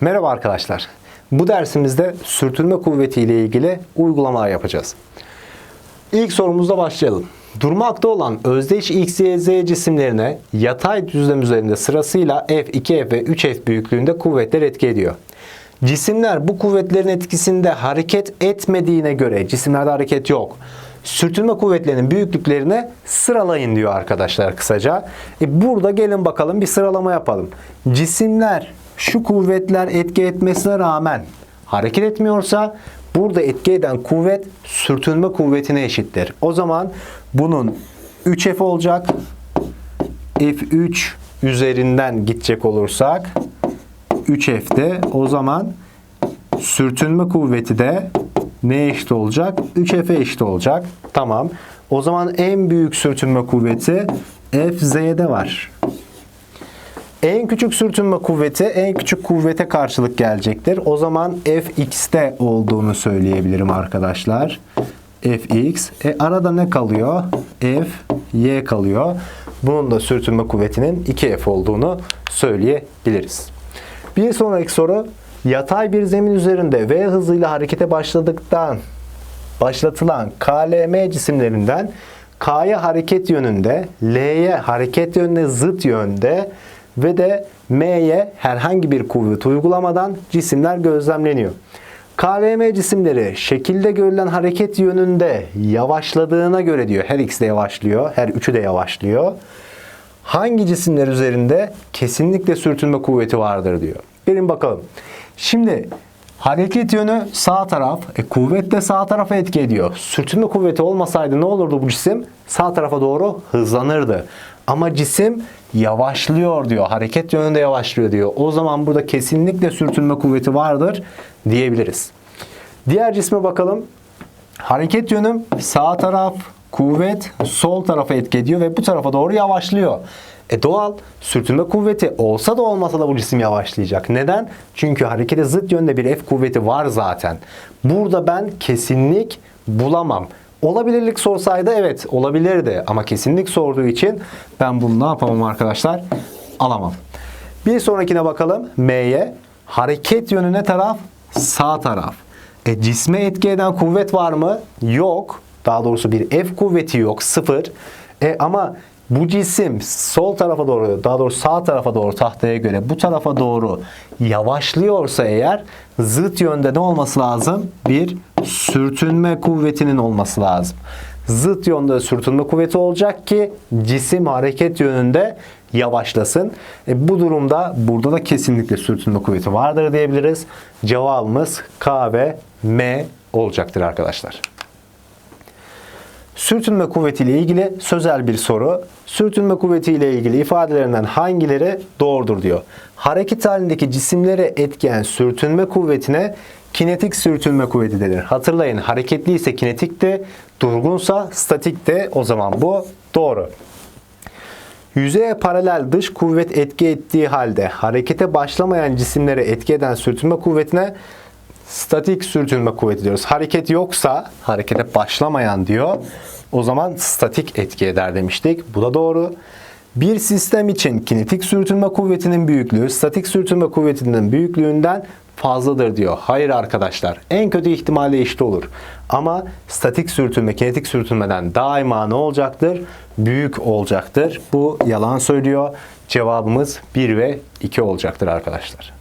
Merhaba arkadaşlar. Bu dersimizde sürtünme kuvveti ile ilgili uygulamalar yapacağız. İlk sorumuzla başlayalım. Durmakta olan özdeş x, y, z cisimlerine yatay düzlem üzerinde sırasıyla f, 2f ve 3f büyüklüğünde kuvvetler etki ediyor. Cisimler bu kuvvetlerin etkisinde hareket etmediğine göre cisimlerde hareket yok. Sürtünme kuvvetlerinin büyüklüklerini sıralayın diyor arkadaşlar kısaca. E burada gelin bakalım bir sıralama yapalım. Cisimler şu kuvvetler etki etmesine rağmen hareket etmiyorsa burada etki eden kuvvet sürtünme kuvvetine eşittir. O zaman bunun 3F olacak. F3 üzerinden gidecek olursak 3F'de o zaman sürtünme kuvveti de ne eşit olacak? 3F'e eşit olacak. Tamam. O zaman en büyük sürtünme kuvveti FZ'de var. En küçük sürtünme kuvveti en küçük kuvvete karşılık gelecektir. O zaman Fx'te olduğunu söyleyebilirim arkadaşlar. Fx. E arada ne kalıyor? F, y kalıyor. Bunun da sürtünme kuvvetinin 2F olduğunu söyleyebiliriz. Bir sonraki soru. Yatay bir zemin üzerinde V hızıyla harekete başladıktan başlatılan KLM cisimlerinden K'ya hareket yönünde, L'ye hareket yönüne zıt yönde ve de M'ye herhangi bir kuvvet uygulamadan cisimler gözlemleniyor. KLM cisimleri şekilde görülen hareket yönünde yavaşladığına göre diyor. Her ikisi de yavaşlıyor, her üçü de yavaşlıyor. Hangi cisimler üzerinde kesinlikle sürtünme kuvveti vardır diyor. Gelin bakalım. Şimdi hareket yönü sağ taraf, e, kuvvet de sağ tarafa etki ediyor. Sürtünme kuvveti olmasaydı ne olurdu bu cisim? Sağ tarafa doğru hızlanırdı. Ama cisim yavaşlıyor diyor. Hareket yönünde yavaşlıyor diyor. O zaman burada kesinlikle sürtünme kuvveti vardır diyebiliriz. Diğer cisme bakalım. Hareket yönüm sağ taraf, kuvvet sol tarafa etki ediyor ve bu tarafa doğru yavaşlıyor. E doğal sürtünme kuvveti olsa da olmasa da bu cisim yavaşlayacak. Neden? Çünkü harekete zıt yönde bir F kuvveti var zaten. Burada ben kesinlik bulamam. Olabilirlik sorsaydı evet olabilirdi ama kesinlik sorduğu için ben bunu ne yapamam arkadaşlar? Alamam. Bir sonrakine bakalım. M'ye hareket yönüne taraf sağ taraf. E, cisme etki eden kuvvet var mı? Yok. Daha doğrusu bir F kuvveti yok. Sıfır. E, ama bu cisim sol tarafa doğru, daha doğrusu sağ tarafa doğru tahtaya göre bu tarafa doğru yavaşlıyorsa eğer zıt yönde ne olması lazım? Bir sürtünme kuvvetinin olması lazım. Zıt yönde sürtünme kuvveti olacak ki cisim hareket yönünde yavaşlasın. E, bu durumda burada da kesinlikle sürtünme kuvveti vardır diyebiliriz. Cevabımız K ve M olacaktır arkadaşlar. Sürtünme kuvveti ile ilgili sözel bir soru. Sürtünme kuvveti ile ilgili ifadelerinden hangileri doğrudur diyor. Hareket halindeki cisimlere etkiyen sürtünme kuvvetine kinetik sürtünme kuvveti denir. Hatırlayın hareketli ise kinetikti, durgunsa statikti. O zaman bu doğru. Yüzeye paralel dış kuvvet etki ettiği halde harekete başlamayan cisimlere etki eden sürtünme kuvvetine statik sürtünme kuvveti diyoruz. Hareket yoksa harekete başlamayan diyor. O zaman statik etki eder demiştik. Bu da doğru. Bir sistem için kinetik sürtünme kuvvetinin büyüklüğü statik sürtünme kuvvetinin büyüklüğünden fazladır diyor. Hayır arkadaşlar. En kötü ihtimalle eşit olur. Ama statik sürtünme kinetik sürtünmeden daima ne olacaktır? Büyük olacaktır. Bu yalan söylüyor. Cevabımız 1 ve 2 olacaktır arkadaşlar.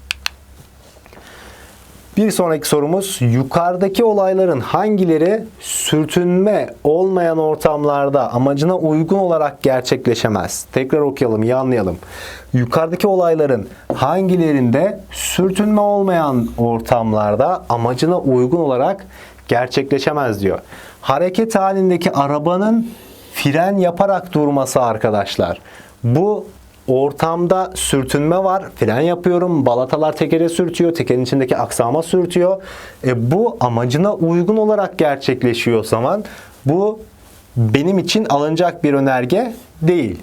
Bir sonraki sorumuz yukarıdaki olayların hangileri sürtünme olmayan ortamlarda amacına uygun olarak gerçekleşemez? Tekrar okuyalım, iyi anlayalım. Yukarıdaki olayların hangilerinde sürtünme olmayan ortamlarda amacına uygun olarak gerçekleşemez diyor. Hareket halindeki arabanın fren yaparak durması arkadaşlar. Bu ortamda sürtünme var. Fren yapıyorum. Balatalar tekere sürtüyor. Tekerin içindeki aksama sürtüyor. E, bu amacına uygun olarak gerçekleşiyor zaman. Bu benim için alınacak bir önerge değil.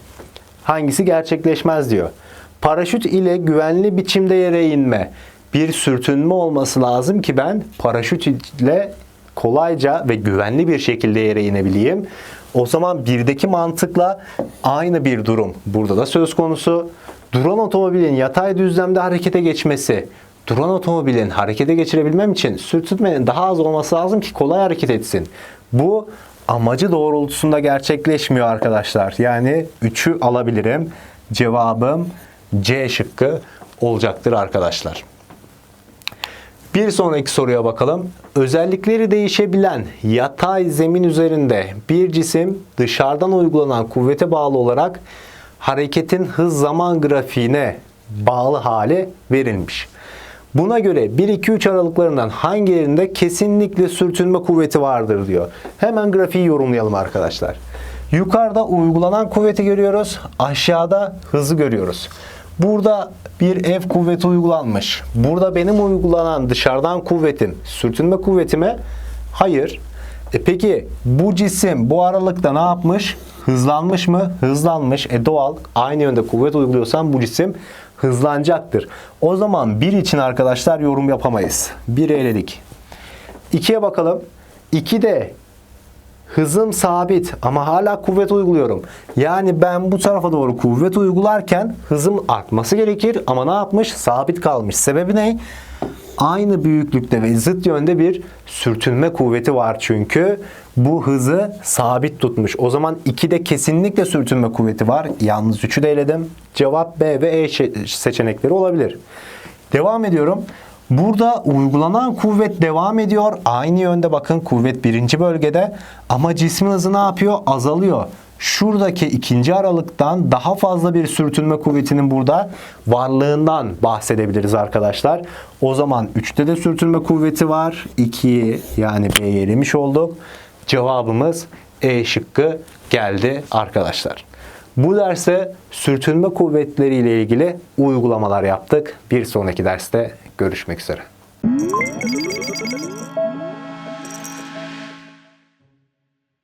Hangisi gerçekleşmez diyor. Paraşüt ile güvenli biçimde yere inme. Bir sürtünme olması lazım ki ben paraşüt ile kolayca ve güvenli bir şekilde yere inebileyim. O zaman birdeki mantıkla aynı bir durum burada da söz konusu. Duran otomobilin yatay düzlemde harekete geçmesi, duran otomobilin harekete geçirebilmem için sürtünmenin daha az olması lazım ki kolay hareket etsin. Bu amacı doğrultusunda gerçekleşmiyor arkadaşlar. Yani 3'ü alabilirim. Cevabım C şıkkı olacaktır arkadaşlar. Bir sonraki soruya bakalım. Özellikleri değişebilen yatay zemin üzerinde bir cisim dışarıdan uygulanan kuvvete bağlı olarak hareketin hız zaman grafiğine bağlı hale verilmiş. Buna göre 1-2-3 aralıklarından hangilerinde kesinlikle sürtünme kuvveti vardır diyor. Hemen grafiği yorumlayalım arkadaşlar. Yukarıda uygulanan kuvveti görüyoruz. Aşağıda hızı görüyoruz. Burada bir F kuvveti uygulanmış. Burada benim uygulanan dışarıdan kuvvetim sürtünme kuvvetime hayır. E peki bu cisim bu aralıkta ne yapmış? Hızlanmış mı? Hızlanmış. E doğal. Aynı yönde kuvvet uyguluyorsam bu cisim hızlanacaktır. O zaman bir için arkadaşlar yorum yapamayız. Bir eledik. 2'ye bakalım. 2 de hızım sabit ama hala kuvvet uyguluyorum. Yani ben bu tarafa doğru kuvvet uygularken hızım artması gerekir ama ne yapmış? Sabit kalmış. Sebebi ne? Aynı büyüklükte ve zıt yönde bir sürtünme kuvveti var çünkü bu hızı sabit tutmuş. O zaman 2'de kesinlikle sürtünme kuvveti var. Yalnız 3'ü de eledim. Cevap B ve E seçenekleri olabilir. Devam ediyorum. Burada uygulanan kuvvet devam ediyor. Aynı yönde bakın kuvvet birinci bölgede ama cismin hızı ne yapıyor? Azalıyor. Şuradaki ikinci aralıktan daha fazla bir sürtünme kuvvetinin burada varlığından bahsedebiliriz arkadaşlar. O zaman 3'te de sürtünme kuvveti var. 2'yi yani B'yi elemiş olduk. Cevabımız E şıkkı geldi arkadaşlar. Bu derste sürtünme kuvvetleriyle ilgili uygulamalar yaptık. Bir sonraki derste görüşmek üzere.